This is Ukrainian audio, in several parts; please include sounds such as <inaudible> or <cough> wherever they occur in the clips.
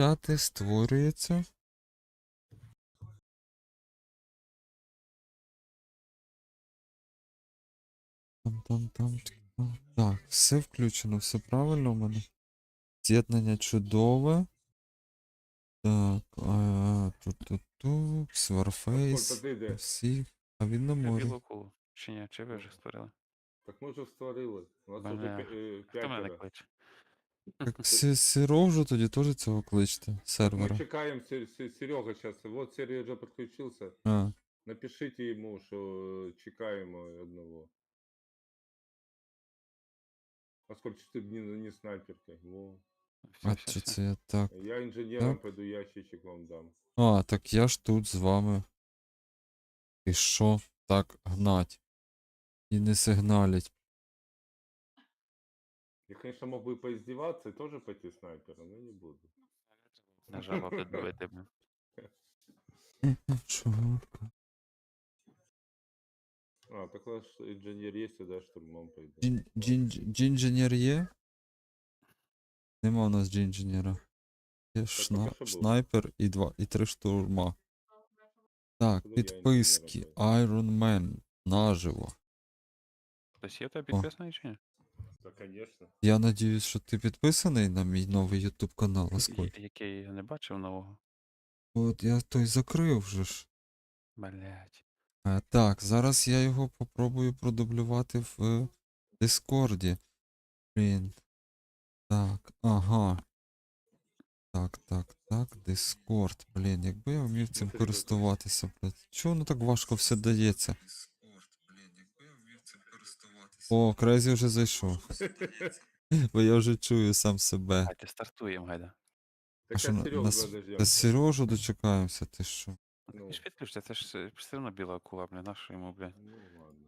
Чати створюється. Там, там, там. там. Так, все включено, все правильно у мене. З'єднання чудове. Так, а, тут-тут-тут, Сварфейс, Сколько всі. А він на морі. Білу кулу. Чи ні, чи ви вже створили? Так ми вже створили. У нас Мене- вже е, Хто мене п'ятеро. кличе? Так, <laughs> Сі- Сірожу тоді теж цього кличте, Мы сервера. чекаем Серега сейчас. Вот Серега уже подключился. А, Напишите ему, что чекаем э, одного. Поскольку ты не, не снайперкой. Во. Все, <laughs> а все, чи все. це я так? Я инженером Так. пойду ящичек вам дам. А, так я ж тут з вами. І що так гнать? І не сигналять. Я, конечно, мог бы поиздеваться и тоже пойти снайпером, но не буду. На жаба підбити. блін. Чого? А, так у нас инженер есть, тогда штурмом пойду. Джінженер є? Нема у нас джінженера. Є шна... що був. снайпер і два, і три штурма. Так, я підписки. Iron Man. Наживо. Хтось є тебе підписаний чи ні? Да, конечно. Я надіюсь, що ти підписаний на мій новий YouTube канал, Аскольд. Я- Який я не бачив нового. От я той закрив вже ж. Блять. Е, Так, зараз я його попробую продублювати в е, Дискорді. Блін. Так, ага. Так, так, так, Дискорд. Блін, якби я вмів цим користуватися, блядь. Чого воно так важко все дається? О, Крезі вже зайшов. Бо я вже чую сам себе. Гайде, стартуємо, гайда. Так що, а на- Серегу нас-. Та Сережу дочекаємося, ти що? Ну, Ти ж підключся, це ж е, все одно біла кула, блін, на що йому, блін. ну ладно.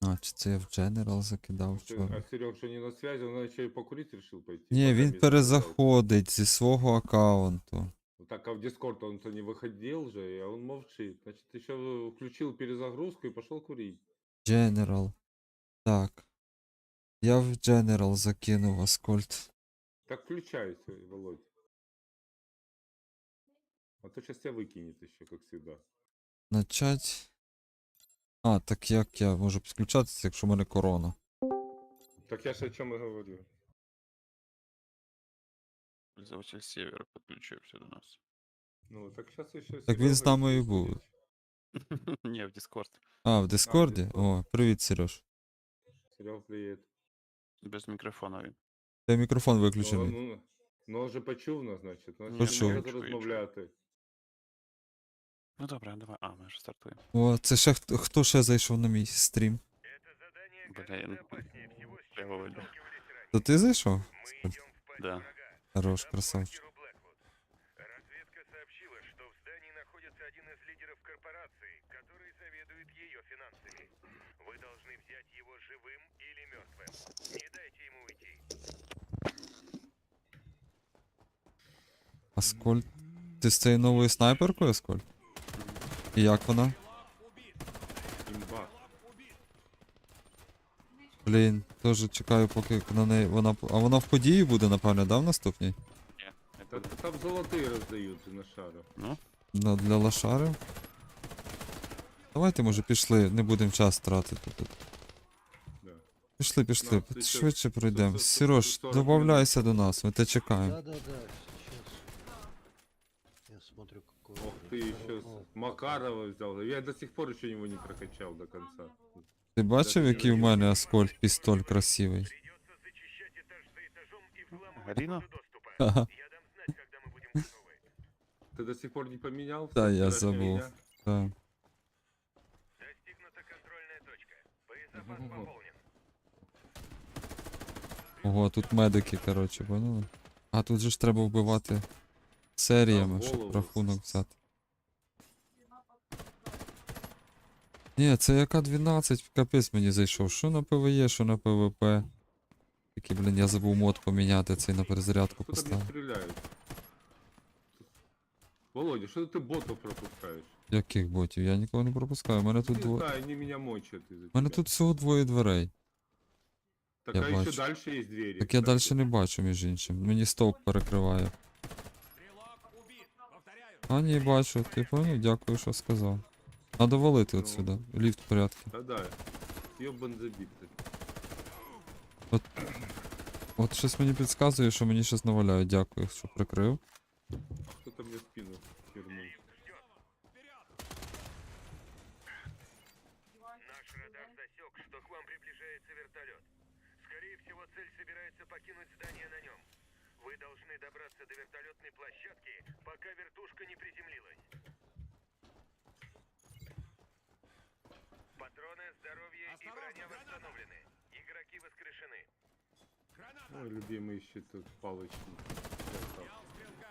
А, чи це я в General закидав вчора? а Серег что не на связи, он еще и покурить решил пойти. Ні, він перезаходить зі свого аккаунту. Так, а в Дискорд он-то не выходил же, а он молчит. Значит, еще включил перезагрузку и пошел курить. General. Так. Я в General закинув Аскольд. Так включайся, Володь. А то сейчас тебя выкинет еще, как всегда. Начать. А, так як я можу підключатися, якщо в мене корона. Так я же о чем и говорю. Пользователь севера підключився до нас. Ну, так сейчас еще... Так він з нами і був. Ні, в Discord. А, в Дискорді? О, привіт, Сереж. Серега, привет. Без мікрофона він. Та мікрофон Ну, виключений. ну, ну, он почув нас, значит. Ну, Почув. чую. розмовляти. Ну добре, давай. А, ми вже стартуємо. О, це ще хто, хто ще зайшов на мій стрім? Блін. Я Володя. То ти зайшов? Да. Хорош, красавчик. Разведка сообщила, что в здании находится один из лидеров корпорации, который заведует ее финансами. Вы должны взять его живым или мертвым. Не дайте ему уйти. Аскольд. Ти з цією новою снайперкою, Аскольд? І як вона? Блін, теж чекаю, поки на неї вона. А вона в події буде, напевне, да, в наступній? Ні, не Та, буде. там золотые роздают на шару. Ну, Ну, для лошари. Давайте, може, пішли, не будемо час тратити тут. Да. Пішли, пішли, Ну, ти що, швидше пройдемо. це- це- це Сірош, 40 добавляйся до нас, ми те чекаємо. Да, да, да, сейчас. Я смотрю, какой. Ох ты еще Макарова взял. Я до сих пор еще его не прокачал до конца. Ти бачив, Даже який в не мене Аскольд пістоль красивий? Придется зачищать этаж за этажом и взламывать Галина? коды доступа. Ха-ха. Я дам знать, когда мы будем готовы. Ты до сих пор не поменял? Да, Всё я вчерашнее забыл. дня? Так. Достигнута контрольная точка. Боезапас Ого. пополнен. Ого, тут медики, коротше, поняли? А тут же ж треба вбивати серіями, щоб рахунок взяти. Ні, це яка 12, капець мені зайшов. Що на ПВЕ, що на ПВП. Такий, блін, я забув мод поміняти цей на перезарядку поставив. Володя, что ты ботов пропускаешь? Яких ботів? Я нікого не пропускаю. У мене тут двоє. У мене тут всього двоє дверей. Так я а бачу. дальше есть двери. Так я далі не бачу, між іншим. Мені стовп перекриває. А, ні, бачу. Ти поняв? Дякую, що сказав. Надо валити Ну. отсюда. Ліфт в порядку. Да-да. Ёбан ти. От щось мені підказує, що мені щось наваляють. Дякую, що прикрив. здоровье и броня восстановлены. Игроки воскрешены. Мой любимый щит тут палочки.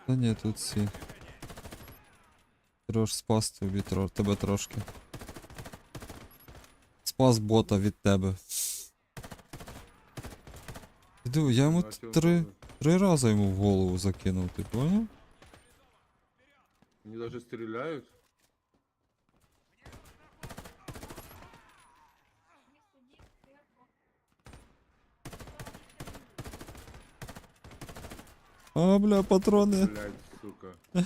Та ні, тут всі. Трош спас тобі тро... тебе трошки. Спас бота від тебе. Іду, я йому т- три, три рази йому в голову закинув, ти поняв? Они даже стреляют. А, бля, патрони. Блять, сука.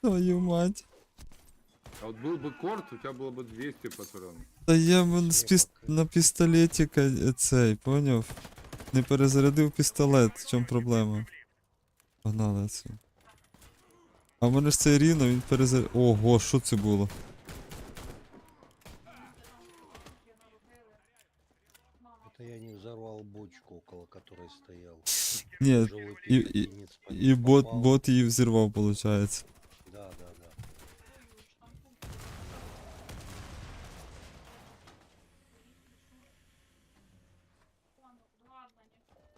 Твою мать. А вот был бы корт, у тебя было бы 200 патронов. Та я вон з Ні, піс... поки. на пістолетіка е, цей, поняв? Не перезарядив пістолет, в чому проблема? Погнали це. А в мене ж цей Ріно, він перезаряд... Ого, що це було? бочку, около которой стоял. Ні, Тяжелый и- и- пехотинец по і ней бот, попал. бот її взірвав, виходить. Да, да, да.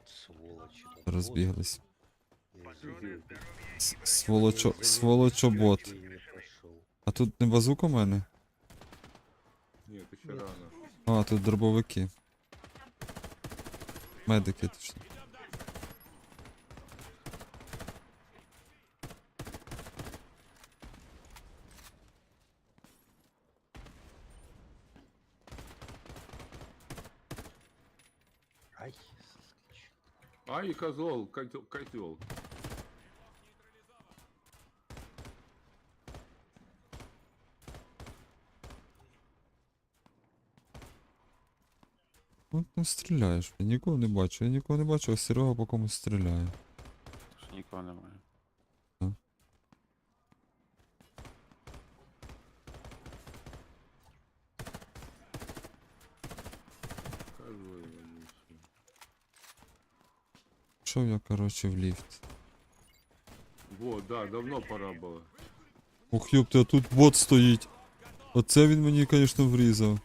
Сволочи. этот бот. Розбіглись. Я Патроны, здоровье С- Я Сволочо, за сволочобот. ним не пошел. А тут не базука в мене? Нет, еще рано. А, тут дробовики. Медики точно. Ай, козел, котел, котел. козел, козел. Ну, не стріляєш, я нікого не бачу. Я нікого не бачу, а Серега по комусь стріляє. Тут нікого немає. Козел ебанутый. Пішов я, коротше, в ліфт. Вот, да, давно пора было. Ох, ёпти, а тут бот стоїть. Оце він мені, звісно, врізав.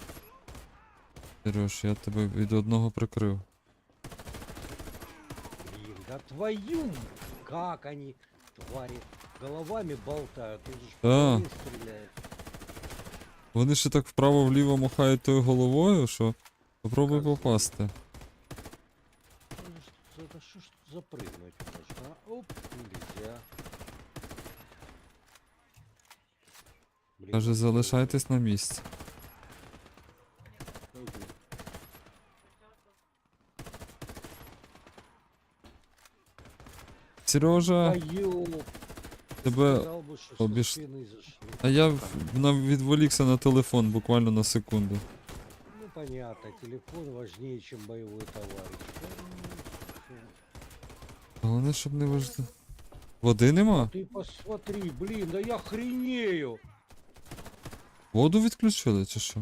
Сереж, я тебе від одного прикрив. Блин, да твою! м- Как они, твари, головами болтают, ты же ж по Да. голове стреляешь. Вони ще так вправо-вліво махають тою головою, що попробуй Козли. попасти. Ну, ж- Это что ж запрыгнуть можно? а? Оп, нельзя. Блин, Каже, ну, залишайтесь на місці. Сережа, Твою, тебе. сказал бы, что со обіш- спины зашли. А я в- на- відволікся на телефон буквально на секунду. Ну понятно, телефон важнее, чем боевой товарищ. Да, ну, Головне, щоб не важливо. Води нема? Ты посмотри, блин, да я хренею. Воду відключили чи що?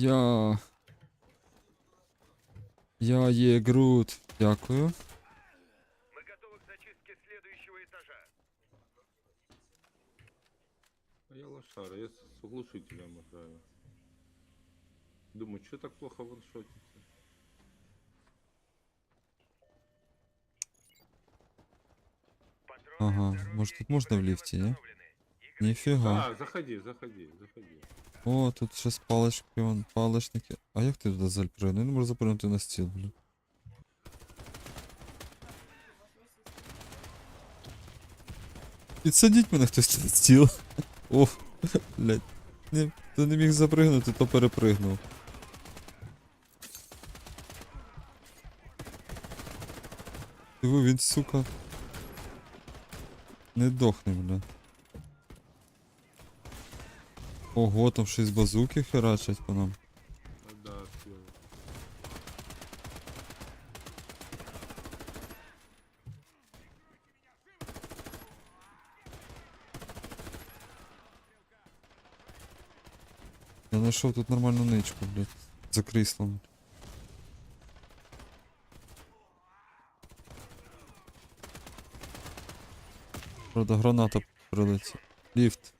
Я. Я є Грут. Дякую. Мы готовы к зачистке следующего этажа. А я лошара, я с с глушителем играю. Думаю, что так плохо ваншотится? Патроны Ага, здоровья может, тут и можно в ППД лифте, не? восстановлены. Игроки Ніфіга. А, заходи, заходи, заходи. О, тут ще з палички, вон, паличники. А як ти туди запригнув? Я не можу запригнути на стіл, блін. Підсадіть мене хтось на стіл. <laughs> О, блядь. Не, хто не міг запригнути, то перепригнув. Диви, він, сука. Не дохне, бля. Ого, там щось базуки херачать по нам. Я знайшов тут нормальну ничку, блядь. За кріслом. Правда, граната прилетіла. Ліфт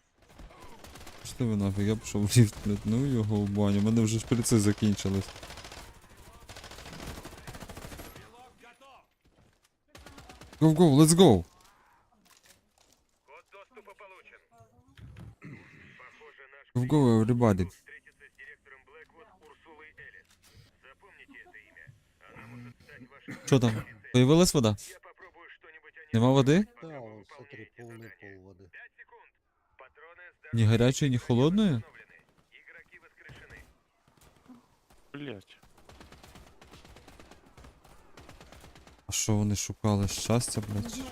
Що ви нафіг, я пішов в ліфт, блядь. Ну його в баню. У мене вже шприци закінчились. Go, go, let's go! Код доступа получен. Похоже, наш Go, go, everybody. встретиться с директором Блэквуд Урсулой Элис. Запомните это имя. Она может стать вашей Що там? Появилась вода? Я попробую что-нибудь о ней Нема води? Да, пока вы он, смотри, выполняете полный задание. пол воды. Пять секунд. Патроны Ні гарячої, ні холодної? восстановлены. Игроки воскрешены. Блять. А що вони шукали? Щастя, блядь? чи що?